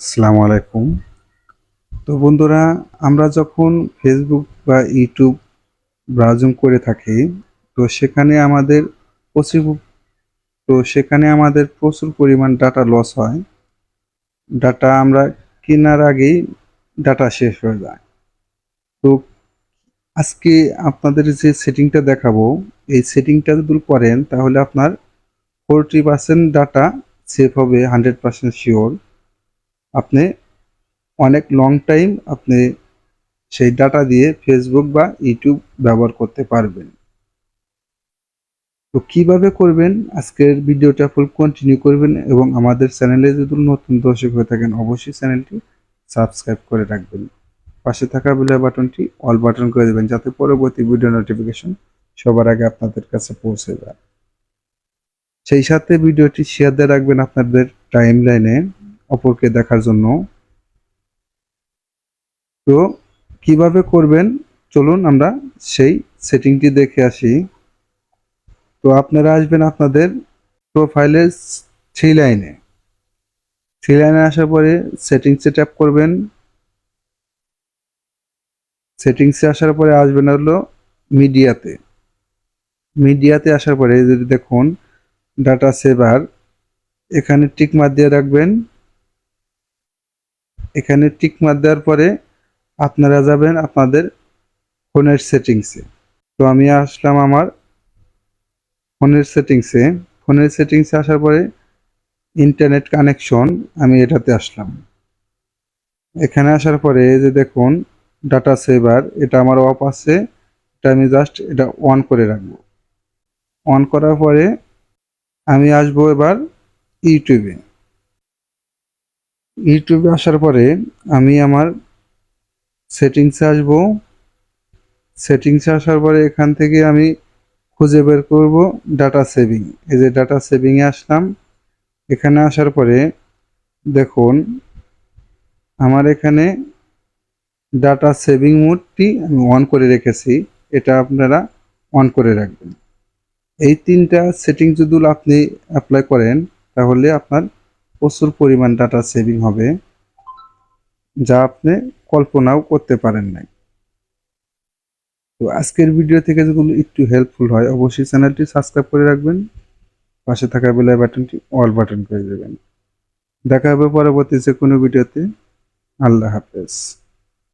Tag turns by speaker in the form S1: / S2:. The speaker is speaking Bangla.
S1: আসসালামু আলাইকুম। তো বন্ধুরা, আমরা যখন ফেসবুক বা ইউটিউব ব্রাউজিং করে থাকি, তো সেখানে আমাদের প্রচুর, তো সেখানে আমাদের প্রচুর পরিমাণ ডাটা লস হয়। ডাটা আমরা কেনার আগেই ডাটা শেষ হয়ে যায়। তো আজকে আপনাদের যে সেটিংটা দেখাবো, এই সেটিংটা যদি করেন, তাহলে আপনার ফোরটি পার্সেন্ট ডাটা সেভ হবে হান্ড্রেড পার্সেন্ট শিওর আপনি অনেক লং টাইম আপনি সেই ডাটা দিয়ে ফেসবুক বা ইউটিউব ব্যবহার করতে পারবেন। তো কীভাবে করবেন? আজকের ভিডিওটা ফুল কন্টিনিউ করবেন এবং আমাদের চ্যানেলে যদি নতুন দর্শক হয়ে থাকেন, অবশ্যই চ্যানেলটি সাবস্ক্রাইব করে রাখবেন। পাশে থাকা বেল বাটনটি অল বাটন করে দেবেন, যাতে পরবর্তী ভিডিও নোটিফিকেশন সবার আগে আপনাদের কাছে পৌঁছে যায়। সেই সাথে ভিডিওটি শেয়ার দিয়ে রাখবেন আপনাদের টাইম লাইনে অপরকে দেখার জন্য। তো কীভাবে করবেন? চলুন আমরা সেই সেটিংটি দেখে আসি। তো আপনারা আসবেন আপনাদের প্রোফাইলের থ্রি লাইনে। থ্রি লাইনে আসার পরে সেটিংসে ট্যাপ করবেন। সেটিংসে আসার পরে আসবেন হলো মিডিয়াতে। মিডিয়াতে আসার পরে যদি দেখুন, ডাটা সেভার, এখানে টিক মার দিয়ে রাখবেন। এখানে টিক মার দেওয়ার পরে আপনারা যাবেন আপনাদের ফোনের সেটিংসে তো আমি আসলাম আমার ফোনের সেটিংসে ফোনের সেটিংসে আসার পরে ইন্টারনেট কানেকশন আমি এটাতে আসলাম। এখানে আসার পরে যে দেখুন ডাটা সেভার এটা আমার অফ আছে। এটা আমি জাস্ট এটা অন করে রাখব। অন করার পরে আমি আসব এবার ইউটিউবে ইউটিউবে আসার পরে আমি আমার সেটিংসে আসব। সেটিংসে আসার পরে এখান থেকে আমি খুঁজে বের করব ডাটা সেভিং এই যে ডাটা সেভিংয়ে আসলাম। এখানে আসার পরে দেখুন, আমার এখানে ডাটা সেভিং মোডটি আমি অন করে রেখেছি। এটা আপনারা অন করে রাখবেন। এই তিনটা সেটিং যদি আপনি অ্যাপ্লাই করেন, তাহলে আপনার প্রচুর পরিমাণ ডাটা সেভিং হবে, যা আপনি কল্পনাও করতে পারেন নাই। তো আজকের ভিডিও থেকে যেগুলো একটু হেল্পফুল হয়, অবশ্যই চ্যানেলটি সাবস্ক্রাইব করে রাখবেন। পাশে থাকা বেলায় বাটনটি অল বাটন করে দেবেন। দেখা হবে পরবর্তী যে কোনো ভিডিওতে আল্লাহ হাফেজ।